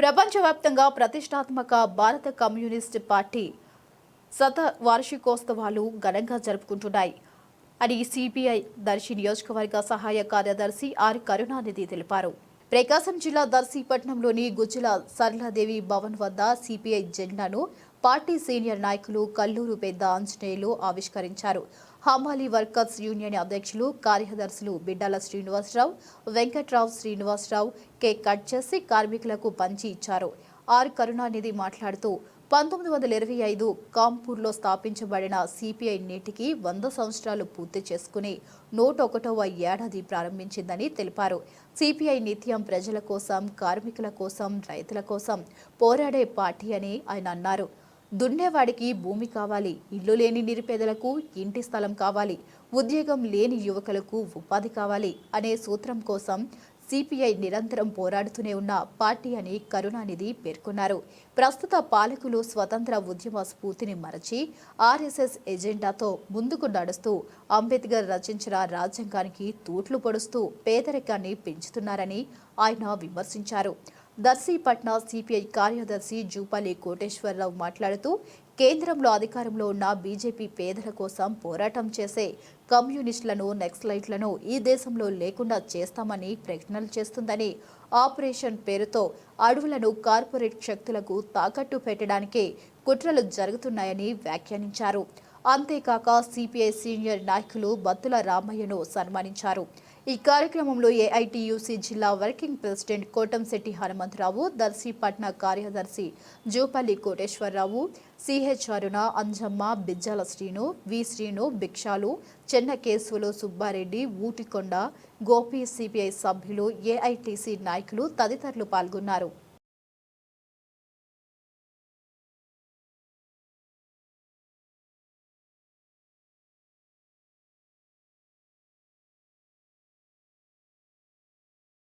ప్రపంచవ్యాప్తంగా ప్రతిష్టాత్మక భారత కమ్యూనిస్ట్ పార్టీ శత వార్షికోత్సవాలు ఘనంగా జరుపుకుంటున్నాయి. అని సిపిఐ దర్శి నియోజకవర్గ సహాయ కార్యదర్శి ఆర్ కరుణానిధి తెలిపారు. ప్రకాశం జిల్లా దర్శీపట్నంలోని గుజ్జుల సరళాదేవి భవన్ వద్ద సిపిఐ జెండాను పార్టీ సీనియర్ నాయకులు కల్లూరు పెద్ద ఆంజనేయులు ఆవిష్కరించారు. హమాలి వర్కర్స్ యూనియన్ అధ్యక్షులు కార్యదర్శులు బిడ్డాల శ్రీనివాసరావు వెంకట్రావు శ్రీనివాసరావు కేక్ కట్ చేసి కార్మికులకు పంచి ఇచ్చారు. ఆర్ కరుణానిధి మాట్లాడుతూ పంతొమ్మిది వందల ఇరవై ఐదు కాంపూర్లో స్థాపించబడిన సిపిఐ నేటికి వంద సంవత్సరాలు పూర్తి చేసుకుని నూట ఒకటవ ఏడాది ప్రారంభించిందని తెలిపారు. సిపిఐ నిత్యం ప్రజల కోసం కార్మికుల కోసం రైతుల కోసం పోరాడే పార్టీ అని ఆయన అన్నారు. దున్నేవాడికి భూమి కావాలి ఇల్లు లేని నిరుపేదలకు ఇంటి స్థలం కావాలి ఉద్యోగం లేని యువకులకు ఉపాధి కావాలి అనే సూత్రం కోసం సిపిఐ నిరంతరం పోరాడుతూనే ఉన్న పార్టీ అని కరుణానిధి పేర్కొన్నారు. ప్రస్తుత పాలకులు స్వతంత్ర ఉద్యమ స్ఫూర్తిని మరచి ఆర్ఎస్ఎస్ ఎజెండాతో ముందుకు నడుస్తూ అంబేద్కర్ రచించిన రాజ్యాంగానికి తూట్లు పొడుస్తూ పేదరికాన్ని పెంచుతున్నారని ఆయన విమర్శించారు. దర్శీపట్న సిపిఐ కార్యదర్శి జూపల్లి కోటేశ్వరరావు మాట్లాడుతూ కేంద్రంలో అధికారంలో ఉన్న బీజేపీ పేదల కోసం పోరాటం చేసే కమ్యూనిస్టులను నక్సలైట్లను ఈ దేశంలో లేకుండా చేస్తామని ప్రకటనలు చేస్తుందని ఆపరేషన్ పేరుతో అడవులను కార్పొరేట్ శక్తులకు తాకట్టు పెట్టడానికే కుట్రలు జరుగుతున్నాయని వ్యాఖ్యానించారు. అంతేకాక సిపిఐ సీనియర్ నాయకులు బత్తుల రామయ్యను సన్మానించారు. ఈ కార్యక్రమంలో ఏఐటియుసి జిల్లా వర్కింగ్ ప్రెసిడెంట్ కోటంశెట్టి హనుమంతరావు దర్శిపట్న కార్యదర్శి Jupalli Koteswararao CH Aruna Anjamma Bijjala Srinu V Srinu Bhikshalu Chennakesavulu Subbareddy Utikonda Gopi CPI సభ్యులు ఏఐటిసి నాయకులు తదితరులు పాల్గొన్నారు.